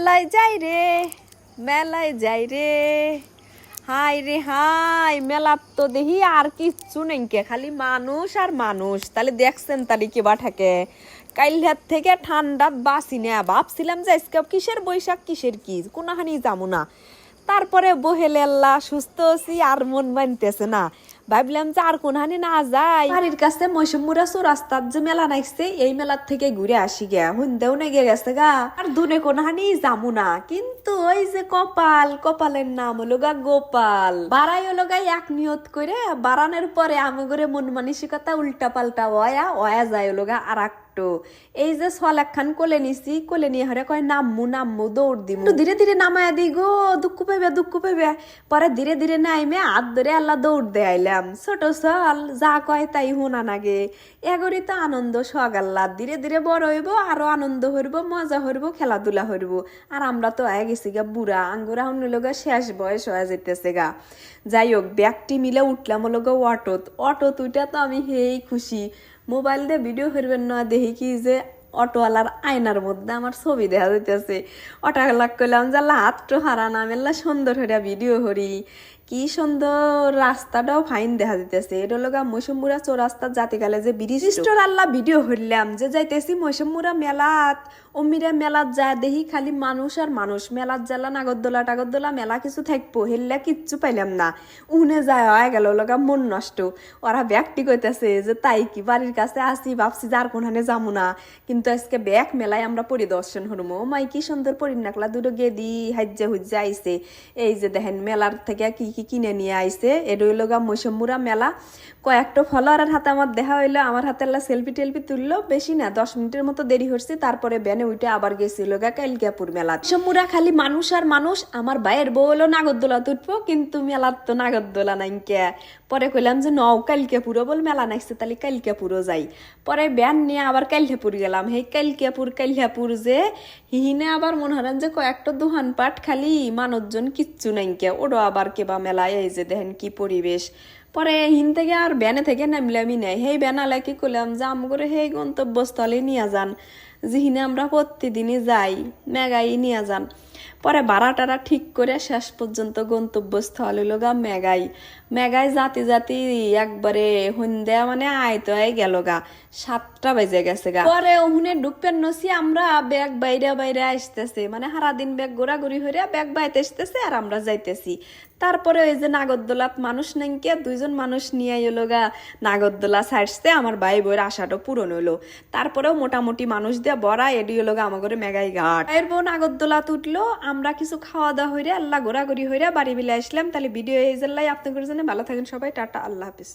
মেলায় যাই রে, মেলায় যাই রে। হাই রে হাই মেলার তো দেখি আর কিচ্ছু নেই কে, খালি মানুষ আর মানুষ। তাহলে দেখছেন তাহলে কি বা থাকে কাইলহার থেকে ঠান্ডা বাসি না ভাবছিলাম যে আজকে কিসের বৈশাখ, কিসের কি কোনখানি যাব না। তারপরে বহেলে আল্লাহ সুস্থ আছি আর মন মানতেছে না। ভাবলাম যে আর কোনহানি না যাই বাড়ির কাছে মৌসুমুরা রাস্তার যে মেলা নাইছে, এই মেলার থেকে ঘুরে আসি গে হুন্দেও নেগে গেছে গা। আর দুনে কোনহানি যামু না। কিন্তু ওই যে কপাল, কপালের নাম হলো গা গোপাল। বাড়াই হলো গা এক নিয়ত করে, বাড়ানোর পরে আমি করে মন মানসিকতা উল্টা পাল্টা ওয়া ওয়া যায় হলো গা আর একটু এই যে সলাক খান কোলে নিছি, কোলে নিয়ে হরে কয়, নামমু নামমু, দৌড় দিমু। ধীরে ধীরে নামায় দি গো, দুঃখ পাইবে দুঃখ পাইবে। পরে ধীরে ধীরে নাইমে হাত ধরে আল্লাহ দৌড় দে আইলাম। ছোট সল, যা কয় তাই হোনা নাগে। এগরি তো আনন্দ সগ আল্লাহ। ধীরে ধীরে বড় হইব, আরও আনন্দ হইব, মজা হইব, খেলাধুলা হইব। আর আমরা তো হয়ে গেছি গা বুড়া, আঙ্গুরা হইল গা শেষ বয়স হয়ে যেতেছে গা। যাই হোক ব্যাগটি মিলে উঠলাম হলো গা অটোত। অটোত উঠে তো আমি হেই খুশি। মোবাইল দিয়ে ভিডিও ফেরবেন না, দেখি কি যে অটোওয়ালার আয়নার মধ্যে আমার ছবি দেখা যাইতেছে। অটোওয়ালা কইলাম যে হাত তো হারান আমি আল্লাহ সুন্দর হরিয়া ভিডিও হরি কি সুন্দর রাস্তাটাও ফাইন দেখা যাইতেছে। এটা লগা মৌসুমুরা চৌরাস্তা জাতিকালে যে ব্রিজ স্টোর আল্লাহ ভিডিও হইলাম যে যাইতেছি মৌসুমুরা মেলাত, অমিরা মেলাত যা দেখি খালি মানুষ আর মানুষ। মেলাত জ্বালা নাগরদোলা, টাগরদোলা, মেলা কিছু থাকব হেললা কিচ্ছু পাইলাম না। উনে যায় হয়ে গেল লগা মন নষ্ট। ওরা ব্যাগটি কইতেছে যে তাই কি বাড়ির কাছে আসি, ভাবছি যার কোনখানে যাব না। কিন্তু আজকে ব্যাগ মেলায় আমরা পরিদর্শন হরমো। মাই কি সুন্দর পরিনাকলা দুটো গেদি হাজ্জা হুজ্জা আইছে। এই যে দেখেন, মেলার থেকে কি কি কিনে নিয়ে আইছে। এটা হইল গা মৌসুমুরা মেলা। কয়েকটা ফলোয়ারের হাতে আমার দেখা হইল। আমার হাতে সেলফি টেলফি তুললো। বেশি না, দশ মিনিটের মতো দেরি হচ্ছে। তারপরে ব্যানে উঠে আবার গেছিল গা কাইলকিয়াপুর মেলা। মৌসুমুরা খালি মানুষ আর মানুষ। আমার ভাইয়ের বউ হলো নাগরদোলা তুটবো কিন্তু মেলার তো নাগরদোলা নাই কে। পরে কইলাম যে, নও কালকিয়াপুরও বল মেলা নাইছে, তাহলে কালকিয়াপুরও যাই। পরে ব্যান নিয়ে আবার কালকিয়াপুর গেলাম। সেই কালকিয়াপুর কালিয়াপুর যে, হিহিনে আবার মনে হলেন যে কয়েকটা দোকান পাট খালি মানুষজন কিচ্ছু নাই কে। ওডো আবার কেবা মেলায় এই যে দেখেন কি পরিবেশ। পরে হিন থেকে আর ব্যানে থেকে নামলামই নাই। সেই ব্যানালে কি করলাম? আম করে সেই গন্তব্যস্থলে নিয়ে যান। যেহিনে আমরা প্রতিদিনই যাই মেগাই নিয়ে যান। পরে ভাড়া টাড়া ঠিক করে শেষ পর্যন্ত গন্তব্যস্থল হইল গা মেগাই মেগাই জাতি জাতি একবারে সন্ধ্যা মানে আয়তো আয় গেল গা। সাতটা বেজে গেছে গা। পরে ওহুনে ঢুকপেন নসি আমরা ব্যাগ বাইরে বাইরে আসতেছে। মানে সারাদিন ব্যাগ ঘোরাঘুরি হইয়া ব্যাগ বাইতে আসতেছে আর আমরা যাইতেছি। তারপরে ওই যে নাগরদোলাত মানুষ নাইকে দুইজন মানুষ নিয়ে এলো গা। নাগরদোলা ছাড়ছে, আমার ভাই বইয়ের আশাটা পূরণ হলো তারপরেও মোটামুটি মানুষ দিয়ে বড়া এডি হলো গা আমার মেগাই ঘাট। এর বোন নাগরদোলা উঠল আমরা কিছু খাওয়া দাওয়া হইরে, আল্লাহ ঘোরাঘুরি হইরে বাড়ি বিলে আসলাম। তাহলে ভিডিও এই জেলায় আপনাদের জন্য ভালো থাকেন সবাই। টাটা, আল্লাহ হাফিজ।